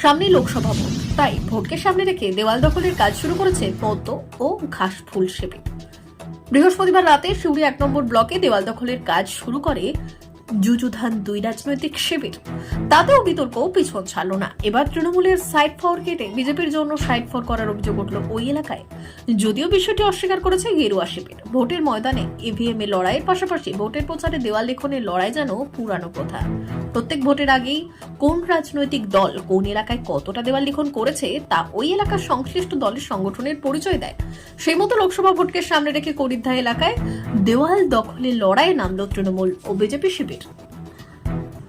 সামনে লোকসভা ভোট। তাই ভোটকে সামনে রেখে দেওয়াল দখলের কাজ শুরু করেছে পদ্ম ও ঘাস ফুল সেবে বৃহস্পতিবার রাতে শিউড়ি এক নম্বর ব্লকে দেওয়াল দখলের কাজ শুরু করে যুযুধান দুই রাজনৈতিক শিবির। তাতেও বিতর্ক পিছন ছাড়ল না। এবার তৃণমূলের সাইড ফর কেটে বিজেপির জন্য সাইড ফর করার অভিযোগ উঠল ওই এলাকায়। যদিও বিষয়টি অস্বীকার করেছে গেরুয়া শিবির ভোটের ময়দানে ইভিএম এ লড়াইয়ের পাশাপাশি ভোটের প্রচারে দেওয়াল লেখনের লড়াই যেন পুরানো প্রথা। প্রত্যেক ভোটের আগেই কোন রাজনৈতিক দল কোন এলাকায় কতটা দেওয়াল লিখন করেছে তা ওই এলাকার সংশ্লিষ্ট দলের সংগঠনের পরিচয় দেয়। সেই মতো লোকসভা ভোটকে সামনে রেখে করিদ্ধা এলাকায় দেওয়াল দখলের লড়াইয়ে নামল তৃণমূল ও বিজেপি শিবির।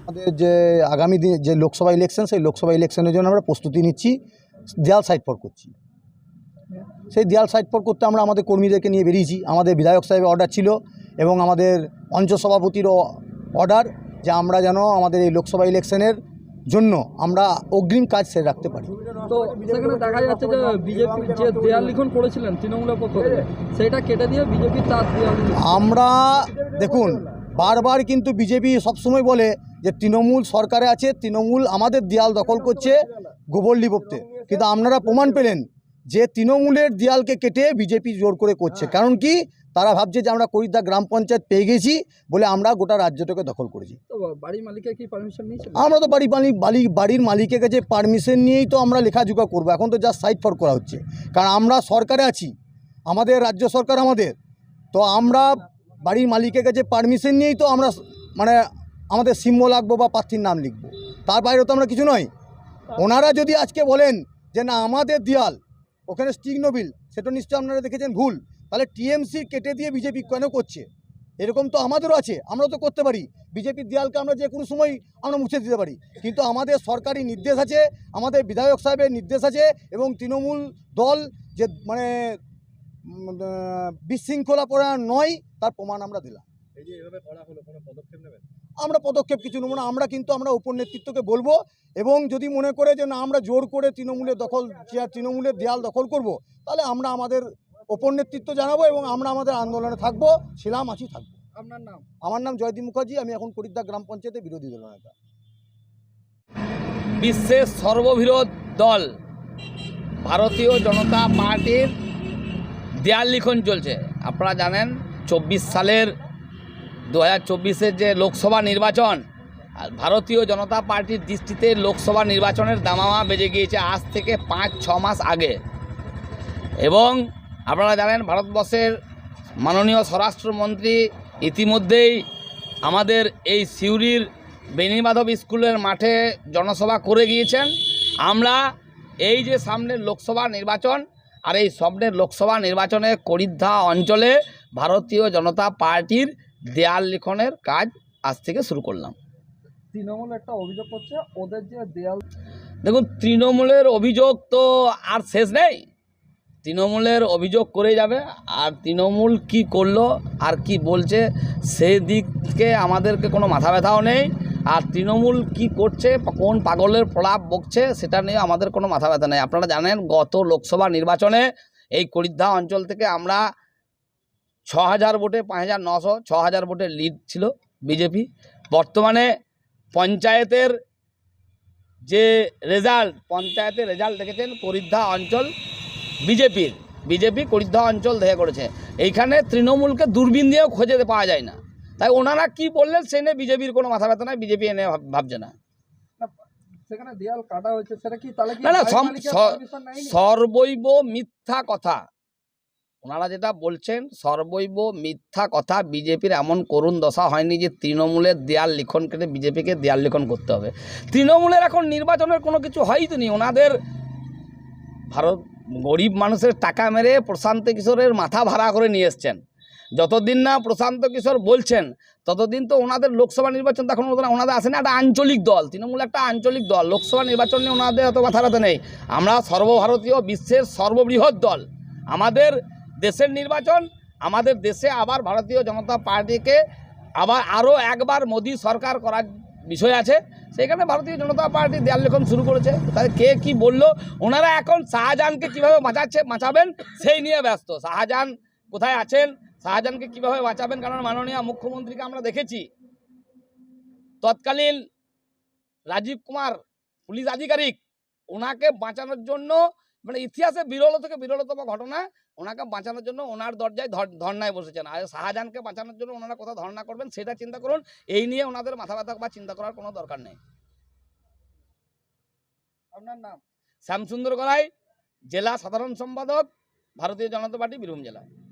আমাদের যে আগামী দিনে যে লোকসভা ইলেকশন সেই লোকসভা ইলেকশনের জন্য আমরা প্রস্তুতি নিচ্ছি দেয়াল সাইড ফর করছি। সেই দেয়াল সাইড ফর করতে আমরা আমাদের কর্মীদেরকে নিয়ে বেরিয়েছি। আমাদের বিধায়ক সাহেবের অর্ডার ছিল এবং আমাদের অঞ্চল সভাপতিরও অর্ডার যে আমরা যেন আমাদের এই লোকসভা ইলেকশনের জন্য আমরা অগ্রিম কাজ সেরে রাখতে পারি। তো সেখানে দেখা যাচ্ছে যে বিজেপি যে দেয়াল লিখন করেছিলেন তৃণমূলের পক্ষ সেটা কেটে দিয়ে বিজেপি তার আমরা দেখুন বারবার কিন্তু বিজেপি সবসময় বলে যে তৃণমূল সরকারে আছে তৃণমূল আমাদের দেয়াল দখল করছে গোবর লিপতে কিন্তু আপনারা প্রমাণ পেলেন যে তৃণমূলের দেয়ালকে কেটে বিজেপি জোর করে করছে। কারণ কি? তারা ভাবছে যে আমরা করিদ্দা গ্রাম পঞ্চায়েত পেয়ে গেছি বলে আমরা গোটা রাজ্যটাকে দখল করেছি। তো বাড়ির মালিকের কি পারমিশন নিয়েছিল আমরা তো বাড়ি মালিক বাড়ি বাড়ির মালিকের কাছে পারমিশন নিয়েই তো আমরা লেখাজোখা করব। এখন তো জাস্ট সাইড ফর করা হচ্ছে। কারণ আমরা সরকারে আছি আমাদের রাজ্য সরকার আমাদের। তো আমরা বাড়ির মালিকের কাছে পারমিশন নিয়েই তো আমরা মানে আমাদের সিম্ব লাগবো বা প্রার্থীর নাম লিখব। তার বাইরে তো আমরা কিছু নয়। ওনারা যদি আজকে বলেন যে না আমাদের দেয়াল ওখানে স্টিক নোবিল সেটা নিশ্চয়ই আপনারা দেখেছেন, ভুল। তাহলে টিএমসি কেটে দিয়ে বিজেপি কেন করছে? এরকম তো আমাদেরও আছে, আমরাও তো করতে পারি। বিজেপির দেয়ালকে আমরা যে কোনো সময় আমরা মুছে দিতে পারি। কিন্তু আমাদের সরকারি নির্দেশ আছে, আমাদের বিধায়ক সাহেবের নির্দেশ আছে এবং তৃণমূল দল যে মানে বিশৃঙ্খলা পড়া নয়, তার প্রমাণ আমরা দিলাম। আমরা পদক্ষেপ কিছু নেব না আমরা কিন্তু আমরা উপর নেতৃত্বকে বলব এবং যদি মনে করে যে না আমরা জোর করে তৃণমূলের দখল চেয়ার তৃণমূলের দেয়াল দখল করব তাহলে আমরা আমাদের ওপর নেতৃত্ব জানাব এবং আমরা আমাদের আন্দোলনে থাকব ছিলাম আছি থাকব। আপনার নাম? আমার নাম জয়দীপ মুখার্জি আমি এখন করিদ্দা গ্রাম পঞ্চায়েতে বিরোধী দল নেতা। বিশ্বের সর্ববৃহৎ দল ভারতীয় জনতা পার্টির দেয়াল লিখন চলছে। আপনারা জানেন চব্বিশ সালের দু হাজার যে লোকসভা নির্বাচন ভারতীয় জনতা পার্টির দৃষ্টিতে লোকসভা নির্বাচনের দামামা বেজে গিয়েছে আজ থেকে পাঁচ, ছ মাস আগে। এবং আপনারা জানেন, ভারতবর্ষের মাননীয় স্বরাষ্ট্রমন্ত্রী ইতিমধ্যেই আমাদের এই সিউড়ির বেণীমাধব স্কুলের মাঠে জনসভা করে গিয়েছেন। আমরা এই যে সামনের লোকসভা নির্বাচন, আর এই সামনের লোকসভা নির্বাচনে করিদ্ধা অঞ্চলে ভারতীয় জনতা পার্টির দেয়াল লিখনের কাজ আজ থেকে শুরু করলাম। তৃণমূল একটা অভিযোগ করছে ওদের যে দেয়াল দেখুন তৃণমূলের অভিযোগ তো আর শেষ নেই। তৃণমূলের অভিযোগ করে যাবে আর তৃণমূল কি করল আর কি বলছে সেই দিককে আমাদেরকে কোনো মাথা ব্যথাও নেই। আর তৃণমূল কি করছে কোন পাগলের প্রলাপ বকছে সেটা নিয়ে আমাদের কোনো মাথা ব্যথা নেই। আপনারা জানেন গত লোকসভা নির্বাচনে এই করিদ্ধা অঞ্চল থেকে আমরা ছ হাজার ভোটে পাঁচ হাজার নশো ছ হাজার ভোটের লিড ছিল বিজেপি বর্তমানে পঞ্চায়েতের যে রেজাল্ট পঞ্চায়েতের রেজাল্ট দেখেছেন করিদ্ধা অঞ্চল বিজেপির বিজেপি করিদ্ধা অঞ্চল দেখে করেছে। এইখানে তৃণমূলকে দূরবীন দিয়েও খোঁজে পাওয়া যায় না। তাই ওনারা কি বললেন সে নিয়ে বিজেপির কোনো মাথা ব্যথা নাই বিজেপি এনে ভাবছে না। সেখানে দেয়াল কাটা হয়েছে সেটা কি তাহলে না? সর্বৈব মিথ্যা কথা। ওনারা যেটা বলছেন, সর্বৈব মিথ্যা কথা বিজেপির এমন করুণ দশা হয়নি যে তৃণমূলের দেয়াল লিখন কেটে বিজেপিকে দেয়াল লিখন করতে হবে। তৃণমূলের এখন নির্বাচনের কোনো কিছু হয়ই তো নি ওনাদের ভারত গরিব মানুষের টাকা মেরে প্রশান্ত কিশোরের মাথা ভাড়া করে নিয়ে এসছেন। যতদিন না প্রশান্ত কিশোর বলছেন, ততদিন তো ওনাদের লোকসভা নির্বাচন তখন ওনাদের আসে না একটা আঞ্চলিক দল, তৃণমূল একটা আঞ্চলিক দল, লোকসভা নির্বাচন নিয়ে ওনাদের অত মাথা নেই। আমরা সর্বভারতীয় বিশ্বের সর্ববৃহৎ দল। আমাদের দেশের নির্বাচন, আমাদের দেশে আবার ভারতীয় জনতা পার্টিকে আবার আরও একবার মোদী সরকার করার বিষয় আছে। সেখানে ভারতীয় জনতা পার্টি দেয়াল লেখন শুরু করেছে। তাহলে কে কি বলল? ওনারা এখন শাহজাহানকে কীভাবে বাঁচাচ্ছে, বাঁচাবেন, সেই নিয়ে ব্যস্ত। শাহজাহান কোথায় আছেন? শাহজাহানকে কীভাবে বাঁচাবেন? কারণ মাননীয় মুখ্যমন্ত্রীকে আমরা দেখেছি। তৎকালীন রাজীব কুমার, পুলিশ আধিকারিক, ওনাকে বাঁচানোর জন্য মানে ইতিহাসে বিরল থেকে বিরলতম ঘটনা, ওনাকে বাঁচানোর জন্য ওনার দরজায় ধর- ধর্নায় বসেছেন। আর শাহজাহানকে বাঁচানোর জন্য ওনারা কোথাও ধর্না করবেন সেটা চিন্তা করুন, এই নিয়ে ওনাদের মাথা ব্যথা বা চিন্তা করার কোনো দরকার নেই। আপনার নাম? শ্যামসুন্দর গড়াই, জেলা সাধারণ সম্পাদক, ভারতীয় জনতা পার্টি বীরভূম জেলা।